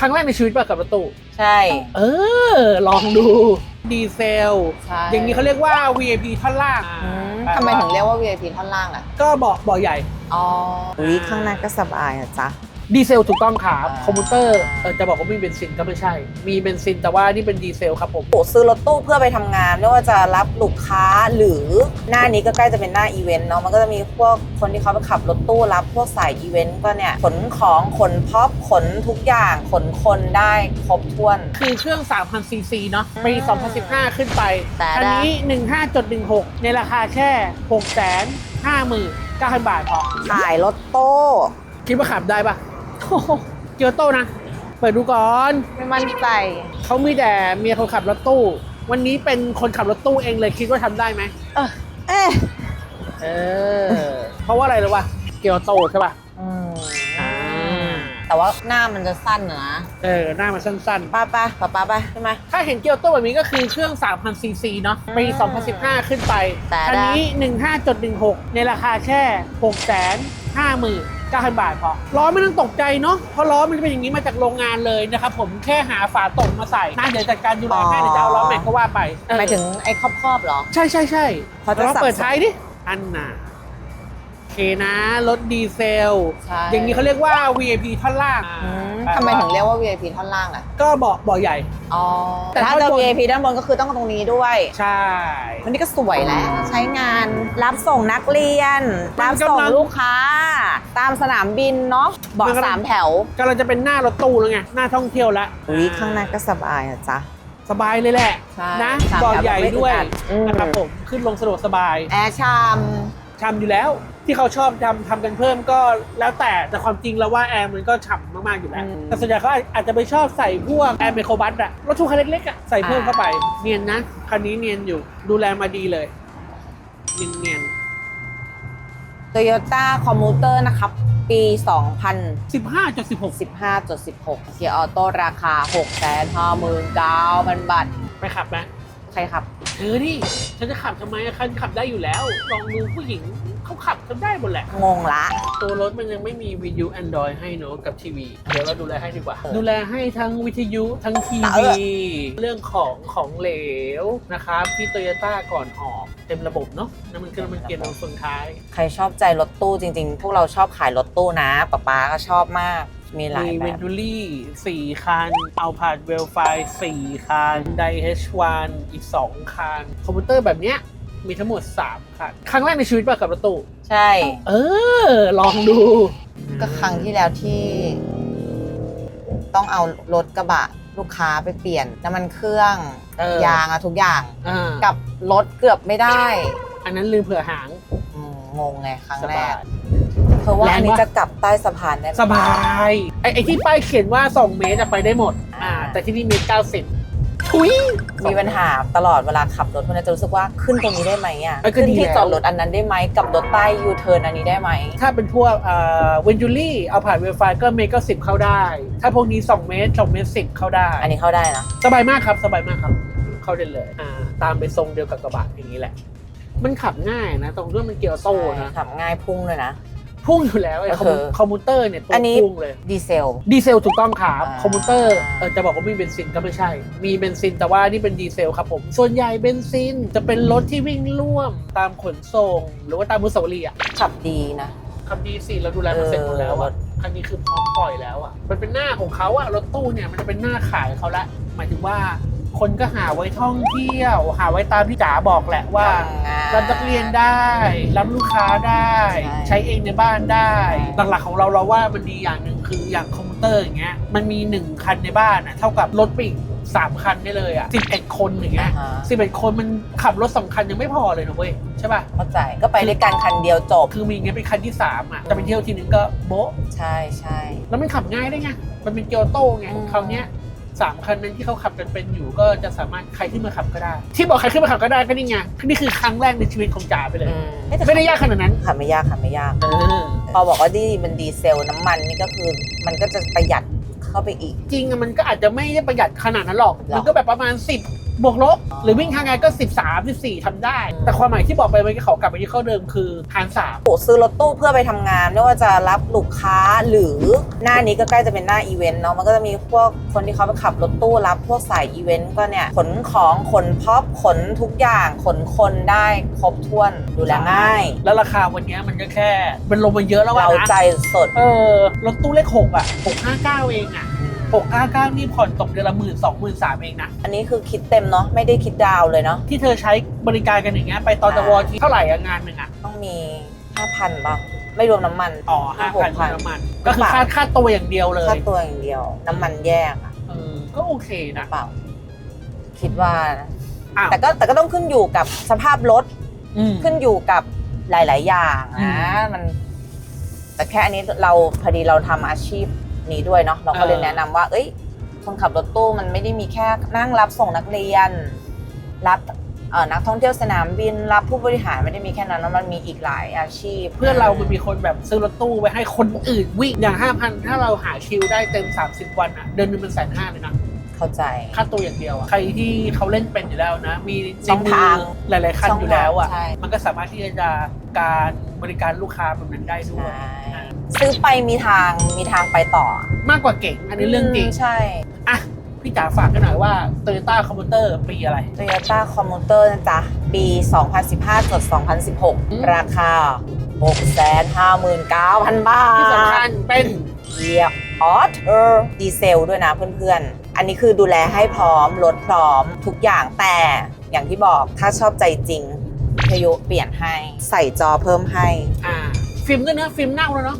ครั้งแรกในชีวิตป่ะกับรถตู้ ใช่ เออ ลองดูดีเซล ใช่ อย่างนี้เขาเรียกว่า VIP ท่อนล่างอืมทำไมถึงเรียกว่า VIP ท่อนล่างอะ ก็เบาะเบาะใหญ่ อ๋อ อุ้ยข้างในก็สบายอะจ๊ะ ดีเซลถูกต้องครับอ่าคอมพิวเตอร์เออจะบอกว่าไม่มีเบนซินก็ไม่ใช่ มีเบนซินแต่ว่านี่เป็นดีเซลครับผมโอ้ซื้อรถตู้เพื่อไปทำงานไม่ว่าจะรับลูกค้าหรือหน้านี้ก็ใกล้จะเป็นหน้าอีเวนต์เนาะมันก็จะมีพวกคนที่เขาไปขับรถตู้รับพวกสายอีเวนต์ก็เนี่ยขนของขนพ็อปขนทุกอย่างขนคนได้ครบถ้วน คือเครื่อง3,000ซีซีเนาะปีอืม2015 ขึ้นไปแต่อันละนี้ 15.16 ในราคาแค่659,000 บาทพอขายรถตู้คิดว่าขับได้ปะโอ้โห เกียวโตนะ เปิดดูก่อนไม่มั่นใจ เขามีแต่เมียคนขับรถตู้ วันนี้เป็นคนขับรถตู้เองเลยคิดว่าทำได้ไหมเออเอ๊ะเออ เพราะว่าอะไรรู้ป่ะเกียวโตใช่ป่ะอืมอ่าแต่ว่าหน้ามันจะสั้นนะเออหน้ามันสั้นป้าป้าป้าป้าไปใช่ไหมๆถ้าเห็นเกียวโตแบบนี้ก็คือเครื่อง 3,000 ซีซีเนาะ ปีอ่า2015 ขึ้นไปแต่อันละนี้ 15.16 ในราคาแค่ 659,000 บาทพอล้อไม่ต้องตกใจเนาะเพราะล้อมันเป็นอย่างนี้มาจากโรงงานเลยนะครับผมแค่หาฝาตรงมาใส่น่าเดี๋ยวจัดการดูแลให้เดี๋ยวจะเอาล้อแม็กก็ว่าไปเออหมายถึงไอ้ครอบๆเหรอ ใช่ใช่ใช่เขาจะลองสับเปิดท้ายดิอันน่ะโอ เคนะ รถดีเซล ใช่ อย่างนี้เขาเรียกว่า VIP ท่อนล่างอืมทำไมถึงเรียกว่า VIP ท่อนล่างอะ ก็เบาะเบาะใหญ่ อ๋อ แต่แต่ถ้าท่อนจะบน VIP ด้านบนก็คือต้องตรงนี้ด้วยใช่วันนี้ก็สวยแล้ว ใช้งานรับส่งนักเรียนมัรันบกำลังส่งลูกค้า ตามสนามบินเนาะเบาะมันกำลังสามแถวกำลังจะเป็นหน้ารถตู้แล้วไง หน้าท่องเที่ยวแล้วอุ้ยข้างในก็สบายอะจ๊ะ สบายเลยแหละ ใช่นะสามเบาะแถวใหญ่ไม่อึดด้วยอัดอืม นะครับผม ขึ้นลงสะดวกสบาย แอร์ชาม ทำอยู่แล้ว ที่เขาชอบทำทำกันเพิ่มก็แล้วแต่แต่ความจริงแล้วว่าแอร์มันก็ฉ่ำมากๆอยู่แล้วแต่ส่วนใหญ่เขาอาจจะไปชอบใส่พวกแอร์ไมโครบัสอะรถทัวร์คันเล็กๆอะใส่เพิ่มเข้าไป เนียนนะคันนี้เนียนอยู่ดูแลมาดีเลยเนียนเนียน โตโยต้าคอมมูเตอร์นะครับ ปีสิบห้าจุดสิบหก2015.16เกียร์ออโต้ราคา 659,000 บาท ไปขับไหม ใครครับเออนี่ฉันจะขับทำไมอะคันขับได้อยู่แล้ว ลองดูผู้หญิงเขาขับกันได้หมดแหละ งงละ ตัวรถมันยังไม่มีวิทยุ Android ให้เนอะกับทีวี เดี๋ยวเราดูแลให้ดีกว่าเออดูแลให้ทั้งวิทยุทั้งทีเอวีอเรื่องของของเหลวนะครับที่โตโยต้าก่อนออกเต็มระบบเนาะน้ำมันเครื่องน้ำมันเกียร์น้ำมันส่วนท้าย ใครชอบใจรถตู้จริงๆ พวกเราชอบขายรถตู้นะป๊าป๊าก็ชอบมาก มีหลายมีแบเวนบทูรี่สี่คันเอาผาดเวลไฟสี่คันได H1 อีก2คัน คอมพิวเตอร์แบบเนี้ยมีทั้งหมด 3 คัน ครั้งแรกในชีวิตป่ะกับรถตู้ใช่ เออ ลองดูก็ครั้งที่แล้วที่ ต้องเอารถกระบะลูกค้าไปเปลี่ยนน้ำมันเครื่องเออยางอะทุกอย่าง อ่ากับรถเกือบไม่ได้อันนั้นลืมเผื่อหาง อืมงงไงครั้งสแรบากย เพราะว่าแรงอันนี้ปะจะกลับใต้สะพานได้ไหมสบายไอ้ไอ้ที่ป้ายเขียนว่า 2 เมตรจะไปได้หมด อ่า แต่ที่นี่เมตรเก้าสิบทุย มีปัญหาตลอดเวลาขับรถมันจะรู้สึกว่าขึ้นตรงนี้ได้ไหมอะเอ้ยก็ขึ้นดีที่แล้ว จอดรถอันนั้นได้ไหมกับรถใต้ยูเทิร์นอันนี้ได้ไหมถ้าเป็นพวกเอ่อเวนจูรี่เอาผ่านเวลไฟก็เมตรเก้าสิบเข้าได้ ถ้าพวกนี้ 2 เมตร2เมตรสิบเข้าได้ อันนี้เข้าได้นะสบายมากครับ สบายมากครับ เข้าได้เลย อ่า ตามไปทรงเดียวกับกระบะอย่างนี้แหละ มันขับง่ายนะ ตรงเรื่องมันเกียร์โต้นะ ขับง่ายพุ่งเลยนะ พุ่งอยู่แล้วไอ้คอมเออคอมพิวเตอร์เนี่ยตัวอันนี้ พุ่งเลย ดีเซล ดีเซลถูกต้องครับอ่า คอมพิวเตอร์เออจะบอกว่าไม่มีเบนซินก็ไม่ใช่ มีเบนซินแต่ว่านี่เป็นดีเซลครับผม ส่วนใหญ่เบนซินจะเป็นรถที่วิ่งร่วมตามขนส่ง หรือว่าตามมุสาวรีย์อะขับดีนะ คำดีสิเราดูแลมันเสร็จหมดแล้วอะคันนี้คือพร้อมปล่อยแล้วอะมันเป็นหน้าของเขาอะรถตู้เนี่ยมันจะเป็นหน้าขายเขาละหมายถึงว่า คนก็หาไว้ท่องเที่ยว หาไว้ตามที่จ๋าบอกแหละว่ารับนักเรียนได้รับลูกค้าได้ ใช่ใช้เองในบ้านได้ใช่หลักๆของเราเราว่ามันดีอย่างหนึ่งคืออย่างคอมพิวเตอร์อย่างเงี้ยมันมีหนึ่งคันในบ้านอะเท่ากับรถปิ่งสามคันได้เลยอะสิบเอ็ดคนอย่างเงี้ยอ่าฮะสิบเอ็ดคนมันขับรถสองคันยังไม่พอเลยนะเว้ยใช่ป่ะเข้าใจก็ไปด้วยกันคันเดียวจบ คือมีเงี้ยเป็นคันที่สามอะจะไปเที่ยวทีนึงก็โบ๊ะใช่ใช่แล้วมันขับง่ายได้ไงมันเป็นเกียวโต้ไงอืมคราวเนี้ย สามคันนั้นที่เขาขับกันเป็นอยู่ ก็จะสามารถใครขึ้นมาขับก็ได้ ที่บอกใครขึ้นมาขับก็ได้ก็นี่ไงนี่คือครั้งแรกในชีวิตของจ๋าไปเลยอืมเอ๊ะแต่ไม่ได้ยากขนาดนั้นขับไม่ยากขับไม่ยาก เออพอบอกว่าดีมันดีเซลน้ำมันนี่ก็คือ มันก็จะประหยัดเข้าไปอีก จริงอะมันก็อาจจะไม่ได้ประหยัดขนาดนั้นหรอกหรอมันก็แบบประมาณ 10 บวกลบหรือวิ่งทางไงก็ 13 14ทำได้ แต่ความหมายที่บอกไปเมื่อกี้เขากลับไปที่ข้อเดิมคือหารสามโอ้ซื้อรถตู้เพื่อไปทำงานไม่ว่าจะรับลูกค้าหรือหน้านี้ก็ใกล้จะเป็นหน้าอีเวนต์เนาะมันก็จะมีพวกคนที่เขาไปขับรถตู้รับพวกสายอีเวนต์ก็เนี่ยขนของขนพ็อปขนทุกอย่างขนคนได้ครบถ้วนดูแลง่าย แล้วราคาวันนี้มันก็แค่มันลงมาเยอะแล้วว่าเรานะใจสด เออรถตู้เลขหกอะหกห้าเก้าเองอะ หกห้าเก้านี่ผ่อนตกเดือนละหมื่นสองหมื่นสามเองนะ อันนี้คือคิดเต็มเนาะไม่ได้คิดดาวน์เลยเนาะที่เธอใช้บริการกันอย่างเงี้ยไปตอนตะวอที่เท่าไหร่อะงานหนึ่งอะต้องมี 5,000ป่ะไม่รวมน้ำมันอ๋อห้าพัน6,000น้ำมัน ก็คือค่าค่าตัวอย่างเดียวเลยค่าตัวอย่างเดียว น้ำมันแยกอะเออก็โอเคนะเปล่าคิดว่านะอ้าวแต่ก็แต่ก็ต้องขึ้นอยู่กับสภาพรถอืมขึ้นอยู่กับหลาย ๆ อย่างอืนะมมัน แต่แค่อันนี้เราพอดีเราทำอาชีพ นี้ด้วยเนาะเราก็เลยเออแนะนำว่า เอ้ย คนขับรถตู้มันไม่ได้มีแค่นั่งรับส่งนักเรียน รับเอ่อนักท่องเที่ยวสนามบินรับผู้บริหารไม่ได้มีแค่นั้นนะมันมีอีกหลายอาชีพ เพื่อนเรามันมีคนแบบซื้อรถตู้ไว้ให้คนอื่นวิ่งอย่างห้าพันถ้าเราหาคิวได้เต็ม 30 วันอะเดือนหนึงเป็นแสนห้าเลยนะ เข้าใจ ค่าตัวอย่างเดียวอะใครที่เขาเล่นเป็นอยู่แล้วนะ มีช่องทางในมือหลาย ๆ คันอยู่แล้วอะใช่ มันก็สามารถที่จะการบริการลูกค้าแบบนั้นได้ด้วย ใช่อ่า ซื้อไปมีทางมีทางไปต่อมากกว่าเก่ง อันนี้เรื่องจริงมใช่อะพี่จ๋าฝากกันหน่อยว่า Toyota c o m m u t e r ปีอะไร Toyota Commuter นะจ๊ะ ปี 2015จดอืม2016 ราคา 659,000 บาท ที่สำคัญเป็นเยียบออเทอร์ดีเซลด้วยนะเพื่อนๆ อันนี้คือดูแลให้พร้อม รถพร้อมทุกอย่างแต่อย่างที่บอกถ้าชอบใจจริงพยุเปลี่ยนให้ใส่จอเพิ่มให้อ่า ฟิล์มด้วยนะฟิล์มเน่าแล้วเนาะ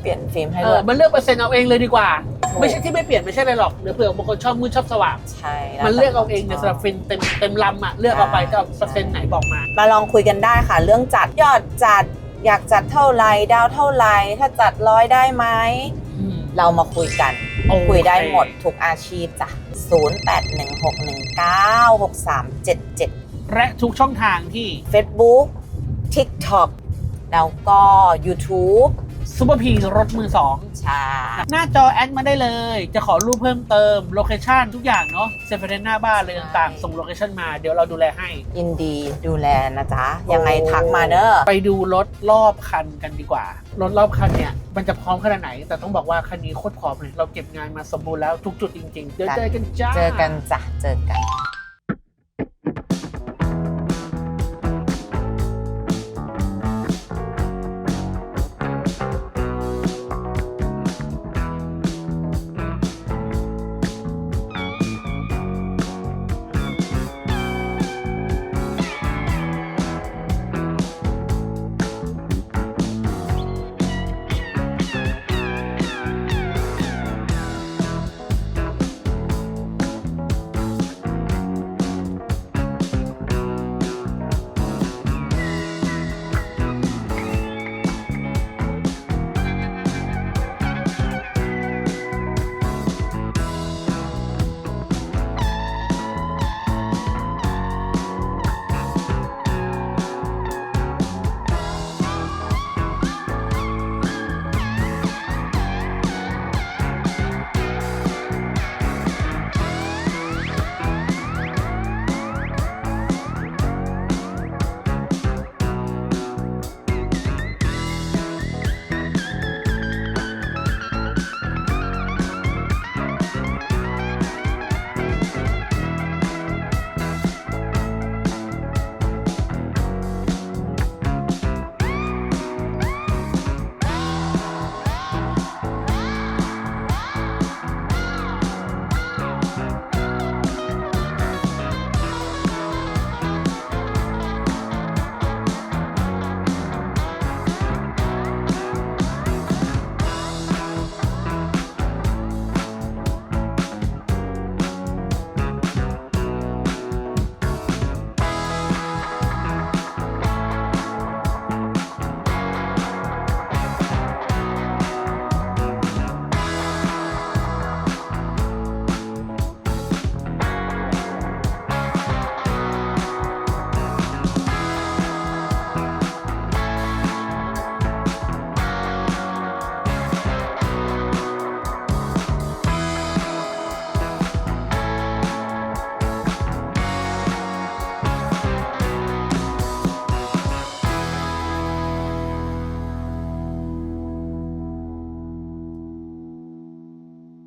เปลี่ยนฟิล์มให้เอด้วอยมันเลือกเปอร์เซ็นต์เอาเองเลยดีกว่าถูกไม่ใช่ที่ไม่เปลี่ยนไม่ใช่อะไรหรอกเดี๋ยวเผื่อบางคนชอบมืดชอบสว่าง ใช่แวมันแต่เลือกเอาเองเนี่ยสำหรับฟิล์มเต็มเต็มลำอะเลือกเอาไปจะเอาเปอร์เซ็นต์ไหนบอกมา มาลองคุยกันได้ค่ะ เรื่องจัดยอดจัด อยากจัดเท่าไหรดาวเท่าไหรถ้าจัดร้อยได้ไหมอืมเรามาคุยกัน โอเค คุยได้หมดทุกอาชีพจ้ะ 0816196377 และทุกช่องทางที่ Facebook TikTok แล้วก็ YouTube ซูเปอร์พีรถมือสองใช่หน้าจอแอดมาได้เลย จะขอรูปเพิ่มเติมโลเคชันทุกอย่างเนาะเซฟเฟรนหน้าบ้านเลยต่างๆ ส่งโลเคชันมาเดี๋ยวเราดูแลให้ ยินดีดูแลนะจ๊ะ ยังไงทักมาเนอะไปดูรถรอบคันกันดีกว่า รถรอบคันเนี่ย มันจะพร้อมขนาดไหน แต่ต้องบอกว่าคันนี้โคตรพร้อมเลยเราเก็บงานมาสมบูรณ์แล้วทุกจุดจริงๆเดี๋ยวเจอกันจ้าเจอกันจ้ะเจอกัน